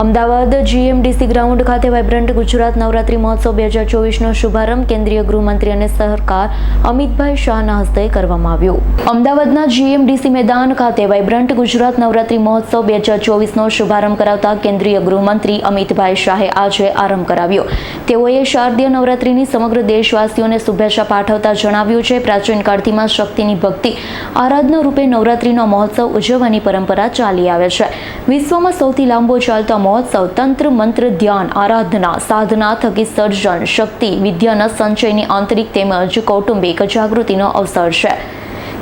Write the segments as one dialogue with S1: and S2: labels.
S1: Ahmedabad GMDC ground ખાતે vibrant Gujarat Navratri મહોત્સવ બે હજાર ચોવીસનો શુભારંભ કેન્દ્રીય ગૃહમંત્રી અને સહકાર અમિતભાઈ શાહના હસ્તે કરવામાં આવ્યો. અમદાવાદના જીએમડીસી મેદાન ખાતે વાઇબ્રન્ટ ગુજરાત નવરાત્રી મહોત્સવ બે હજાર ચોવીસનો શુભારંભ કરાવતા કેન્દ્રીય ગૃહમંત્રી અમિતભાઈ શાહે આજે આરંભ કરાવ્યો. તેઓએ શારદીય નવરાત્રીની સમગ્ર દેશવાસીઓને શુભેચ્છા પાઠવતા જણાવ્યું છે. પ્રાચીન કાળથીમાં શક્તિની ભક્તિ, આરાધના રૂપે નવરાત્રીનો મહોત્સવ ઉજવવાની પરંપરા ચાલી આવે છે. વિશ્વમાં સૌથી લાંબો ચાલતો મહોત્સવ, તંત્ર મંત્ર ધ્યાન, આરાધના, સાધના થકી સર્જન, શક્તિ, વિદ્યાના સંચયની આંતરિક તેમજ કૌટુંબિક જાગૃતિનો અવસર છે.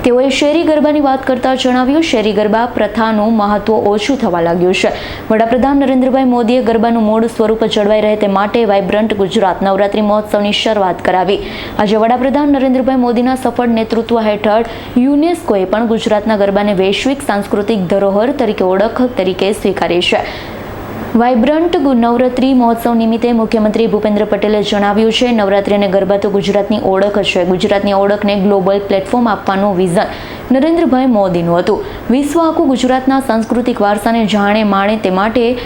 S1: તેઓએ શેરી ગરબાની વાત કરતા જણાવ્યું, શેરી ગરબા પ્રથાનું મહત્વ ઓછું થવા લાગ્યું છે. વડાપ્રધાન નરેન્દ્રભાઈ મોદીએ ગરબાનું મૂળ સ્વરૂપ જળવાઈ રહે તે માટે વાઇબ્રન્ટ ગુજરાત નવરાત્રી મહોત્સવની શરૂઆત કરાવી. આજે વડાપ્રધાન નરેન્દ્રભાઈ મોદીના સફળ નેતૃત્વ હેઠળ યુનેસ્કોએ પણ ગુજરાતના ગરબાને વૈશ્વિક સાંસ્કૃતિક ધરોહર તરીકે ઓળખ તરીકે સ્વીકારી છે. વાઇબ્રન્ટ નવરાત્રી મહોત્સવ નિમિત્તે મુખ્યમંત્રી ભૂપેન્દ્ર પટેલે જણાવ્યું છે, નવરાત્રી અને ગરબા તો ગુજરાતની ઓળખ છે. ગુજરાતની ઓળખને ગ્લોબલ પ્લેટફોર્મ આપવાનું વિઝન નરેન્દ્રભાઈ મોદીનું હતું. વિશ્વ આખું ગુજરાતના સાંસ્કૃતિક વારસાને જાણે માણે તે માટે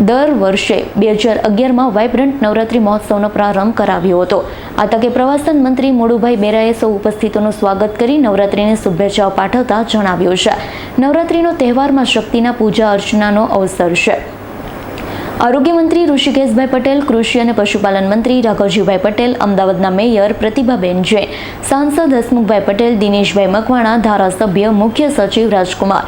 S1: દર વર્ષે બે હજાર અગિયારમાં વાઇબ્રન્ટ નવરાત્રી મહોત્સવનો પ્રારંભ કરાવ્યો હતો. આ તકે પ્રવાસન મંત્રી મોડુભાઈ બેરાએ સૌ ઉપસ્થિતોનું સ્વાગત કરી નવરાત્રીની શુભેચ્છાઓ પાઠવતા જણાવ્યું છે. નવરાત્રીનો તહેવારમાં શક્તિના પૂજા અર્ચનાનો અવસર છે. આરોગ્ય મંત્રી ઋષિકેશભાઈ પટેલ, કૃષિ અને પશુપાલન મંત્રી રાઘવજીભાઈ પટેલ, અમદાવાદના મેયર પ્રતિભાબેન જૈન, સાંસદ હસમુખભાઈ પટેલ, દિનેશભાઈ મકવાણા, ધારાસભ્ય મુખ્ય સચિવ રાજકુમાર,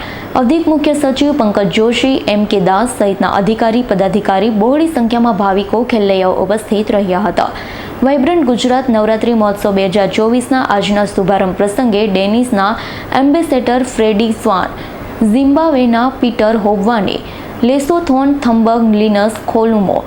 S1: અધિક મુખ્ય સચિવ પંકજ જોશી, એમ કે દાસ સહિતના અધિકારી, પદાધિકારી બહોળી સંખ્યામાં ભાવિકો ખેલૈયાઓ ઉપસ્થિત રહ્યા હતા. વાઇબ્રન્ટ ગુજરાત નવરાત્રી મહોત્સવ બે હજાર ચોવીસના આજના શુભારંભ પ્રસંગે ડેનિસના એમ્બેસેડર ફ્રેડી સ્વાન ઝિમ્બાબ્વેના પીટર હોબવાની લેસોથોન થમ્બગ લિનસ, ખોલુમો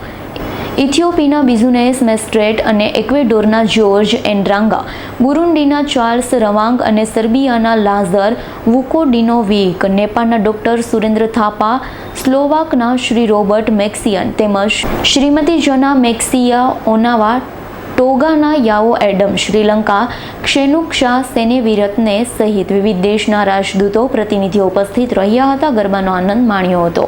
S1: ઇથિયોપીના બિઝુનેસ, મેસ્ટ્રેટ અને એક્વેડોરના જ્યોર્જ એન્ડ્રાંગા, બુરુંડીના ચાર્લ્સ રવાંગ અને સર્બિયાના લાઝર વુકોડિનોવિક, નેપાળના ડોક્ટર સુરેન્દ્ર થાપા, સ્લોવાકના શ્રી રોબર્ટ મેક્સિયન તેમજ શ્રીમતી જના મેક્સિયા ઓનાવા, ટોગાના યાઓ એડમ, શ્રીલંકા ક્ષેનુક્ષા સેનેવિરત્ને સહિત વિવિધ દેશના રાજદૂતો, પ્રતિનિધિઓ ઉપસ્થિત રહ્યા હતા. ગરબાનો આનંદ માણ્યો હતો.